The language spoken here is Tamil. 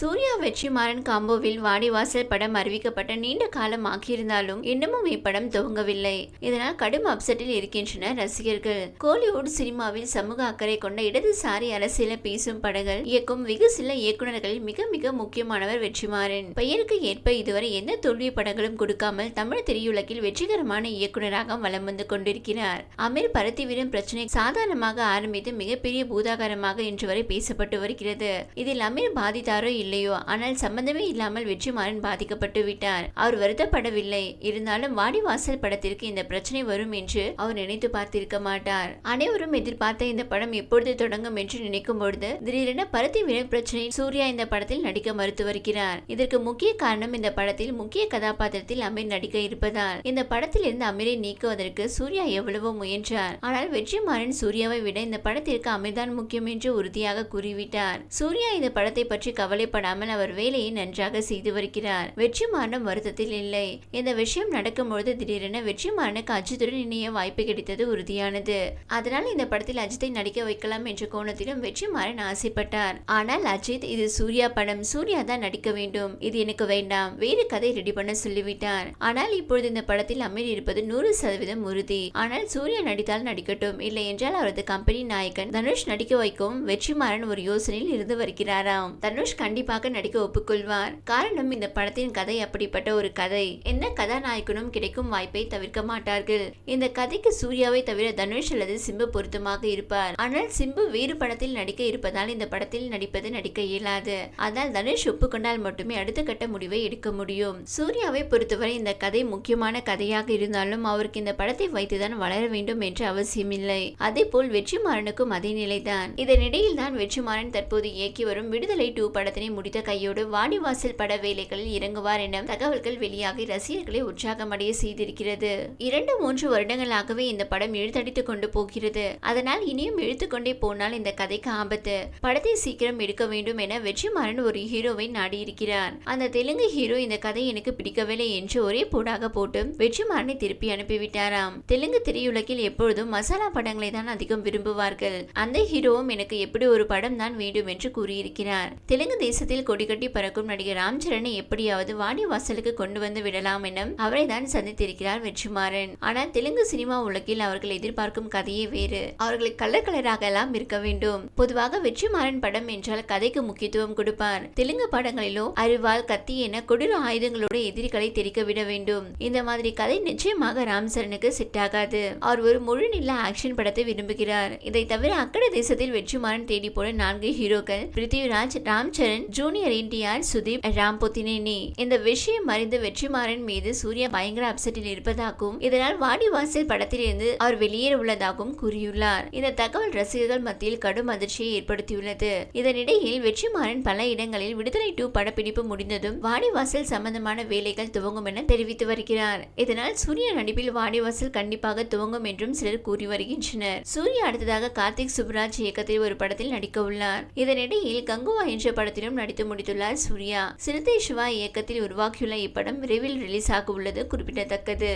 சூர்யா வெற்றிமாறன் காம்போவில் வாடிவாசல் படம் அறிவிக்கப்பட்ட நீண்ட காலம் ஆகியிருந்தாலும் இன்னமும் இப்படம் துவங்கவில்லை. இதனால் கடும் அப்செட்டில் இருக்கின்றனர் ரசிகர்கள். கோலிவுட் சினிமாவில் சமூக அக்கறை கொண்ட இடதுசாரி அரசியல பேசும் படங்கள் இயக்கும் வெகு சில இயக்குநர்களில் மிக மிக முக்கியமானவர் வெற்றிமாறன். பெயருக்கு ஏற்ப இதுவரை எந்த தோல்வி படங்களும் கொடுக்காமல் தமிழ் திரையுலகில் வெற்றிகரமான இயக்குநராக வலம் வந்து கொண்டிருக்கிறார். அமீர் பருத்திவிடும் பிரச்சனை சாதாரணமாக ஆரம்பித்து மிகப்பெரிய பூதாகாரமாக இன்று வரை பேசப்பட்டு வருகிறது. இதில் அமீர் பாதித்தாரோ இல்லை இல்லையோ? ஆனால் சம்பந்தமே இல்லாமல் வெற்றிமாறன் பாதிக்கப்பட்டு விட்டார். அவர் வருத்தப்படவில்லை. இருந்தாலும் வாடிவாசல் படத்திற்கு இந்த பிரச்சனை வரும் என்று அவர் நினைத்து பார்த்திருக்க மாட்டார். அனைவரும் எதிர்பார்த்த இந்த படம் எப்பொழுது தொடங்கும் என்று நினைக்கும் பொழுது திடீரென பருத்தி விலை பிரச்சனை சூர்யா இந்த படத்தில் நடிக்க மறுத்து வருகிறார். இதற்கு முக்கிய காரணம் இந்த படத்தில் முக்கிய கதாபாத்திரத்தில் அமீர் நடிக்க இருப்பதால் இந்த படத்தில் இருந்து அமீரை நீக்குவதற்கு சூர்யா எவ்வளவோ முயன்றார். ஆனால் வெற்றிமாறன் சூர்யாவை விட இந்த படத்திற்கு அமீர்தான் முக்கியம் என்று உறுதியாக கூறிவிட்டார். சூர்யா இந்த படத்தை பற்றி கவலைப்படாமல் அவர் வேலையை நன்றாக செய்து வருகிறார். வெற்றிமாறனும் வருத்தத்தில் இல்லை. இந்த விஷயம் நடக்கும்பொழுது திடீரென வெற்றிமாறனுக்கு அஜித்துடன் இணைய வாய்ப்பு கிடைத்தது உறுதியானது. அதனால் இந்த படத்தில் அஜித்தை நடிக்க வைக்கலாம் என்ற கோணத்திலும் வெற்றிமாறன் ஆசைப்பட்டார். ஆனால் அஜித் இது சூர்யா படம். சூர்யா தான் நடிக்க வேண்டும். இது எனக்கு வேண்டாம். வேறு கதை ரெடி பண்ண சொல்லிவிட்டார். ஆனால் இப்பொழுது இந்த படத்தில் அமீர் இருப்பது நூறு சதவீதம் உறுதி. ஆனால் சூர்யா நடித்தால் நடிக்கட்டும். இல்லை என்றால் அவரது கம்பெனி நாயகன் தனுஷ் நடிக்க வைக்கும் வெற்றிமாறன் ஒரு யோசனையில் இருந்து வருகிறாராம். தனுஷ் கண்டிப்பாக நடிக்க ஒப்புக்கொள்வார். காரணம் இந்த படத்தின் கதை அப்படிப்பட்ட ஒரு கதை. எந்த கதாநாயகனும் கிடைக்கும் வாய்ப்பை தவிர்க்க மாட்டார்கள். இந்த கதைக்கு சூர்யாவை தவிர தனுஷ் அல்லது சிம்பு பொருத்தமாக இருப்பார். ஆனால் சிம்பு வேறு படத்தில் நடிக்க இருப்பதால் இந்த படத்தில் நடிப்பது நடிக்க இயலாது. அதனால் தனுஷ் ஒப்புக்கொண்டால் மட்டுமே அடுத்த கட்ட முடிவை எடுக்க முடியும். சூர்யாவை பொறுத்தவரை இந்த கதை முக்கியமான கதையாக இருந்தாலும் அவருக்கு இந்த படத்தை வைத்துதான் வளர வேண்டும் என்று அவசியமில்லை. அதே போல் வெற்றிமாறனுக்கும் அதே நிலைதான். இதனிடையில் தான் வெற்றிமாறன் தற்போது இயக்கி வரும் விடுதலை டூ படத்தினை முடித்த கையோடு வாடிவாசல் பட வேலைகளில் இறங்குவார் என தகவல்கள் வெளியாகி ரசிகர்களை உற்சாகமடைய செய்திருக்கிறது. இரண்டு மூன்று வருடங்களாகவே இந்த படம் இழுத்தடித்துக் கொண்டு போகிறது. அதனால் இனியும் இழுத்துக்கொண்டே போனால் இந்த கதைக்கு ஆபத்து. படத்தை சீக்கிரம் எடுக்க வேண்டும் என வெற்றிமாறன் ஒரு ஹீரோவை நாடியிருக்கிறார். அந்த தெலுங்கு ஹீரோ இந்த கதை எனக்கு பிடிக்கவில்லை என்று ஒரே போடாக போட்டு வெற்றிமாறனை திருப்பி அனுப்பிவிட்டாராம். தெலுங்கு திரையுலகில் எப்பொழுதும் மசாலா படங்களை தான் அதிகம் விரும்புவார்கள். அந்த ஹீரோவும் எனக்கு எப்படி ஒரு படம் தான் வேண்டும் என்று கூறியிருக்கிறார். தெலுங்கு தேச தேசத்தில் கொடி கட்டி பறக்கும் நடிகர் ராம் சரணை எப்படியாவது வாடி வாசலுக்கு கொண்டு வந்து விடலாம் என அவரை தான் சந்தித்திருக்கிறார் வெற்றிமாறன். ஆனால் தெலுங்கு சினிமா உலகில் அவர்கள் எதிர்பார்க்கும் கதையே வேறு. அவர்களை கலர் கலராக எல்லாம் இருக்க வேண்டும். பொதுவாக வெற்றிமாறன் படம் என்றால் கதைக்கு முக்கியத்துவம் கொடுப்பார். தெலுங்கு படங்களிலோ அறிவால் கத்தி என கொடூர ஆயுதங்களோடு எதிரிகளை தெரிக்க விட வேண்டும். இந்த மாதிரி கதை நிச்சயமாக ராம் சரணுக்கு செட் ஆகாது. அவர் ஒரு முழு நில ஆக்ஷன் படத்தை விரும்புகிறார். இதை தவிர அக்கட தேசத்தில் வெற்றிமாறன் தேடி போன நான்கு ஹீரோக்கள் பிருத்திவிராஜ் ராம் சரண் ஜூனியர் என்டிஆர் சுதீப் ராம்புத்தினேனி இந்த விஷயம் அறிந்து வெற்றிமாறன் மீது சூர்யா பயங்கர அப்செட்டில் இருப்பதாகவும் இதனால் வாடிவாசல் படத்திலிருந்து அவர் வெளியேற உள்ளதாகவும் கூறியுள்ளார். இந்த தகவல் ரசிகர்கள் மத்தியில் கடும் அதிர்ச்சியை ஏற்படுத்தியுள்ளது. இதனிடையில் வெற்றிமாறன் பல இடங்களில் விடுதலை டூ படப்பிடிப்பு முடிந்ததும் வாடிவாசல் சம்பந்தமான வேலைகள் துவங்கும் என தெரிவித்து வருகிறார். இதனால் சூர்யா நடிப்பில் வாடிவாசல் கண்டிப்பாக துவங்கும் என்றும் சிலர் கூறி வருகின்றனர். சூர்யா அடுத்ததாக கார்த்திக் சுப்ராஜ் இயக்கத்தில் ஒரு படத்தில் நடிக்க உள்ளார் இதனிடையில் கங்குவா என்ற படத்திலும் நடித்து முடித்துள்ளார் சூர்யா. சிறுத்தை சிவா இயக்கத்தில் உருவாக்கியுள்ள இப்படம் விரைவில் ரிலீஸ் ஆக உள்ளது குறிப்பிடத்தக்கது.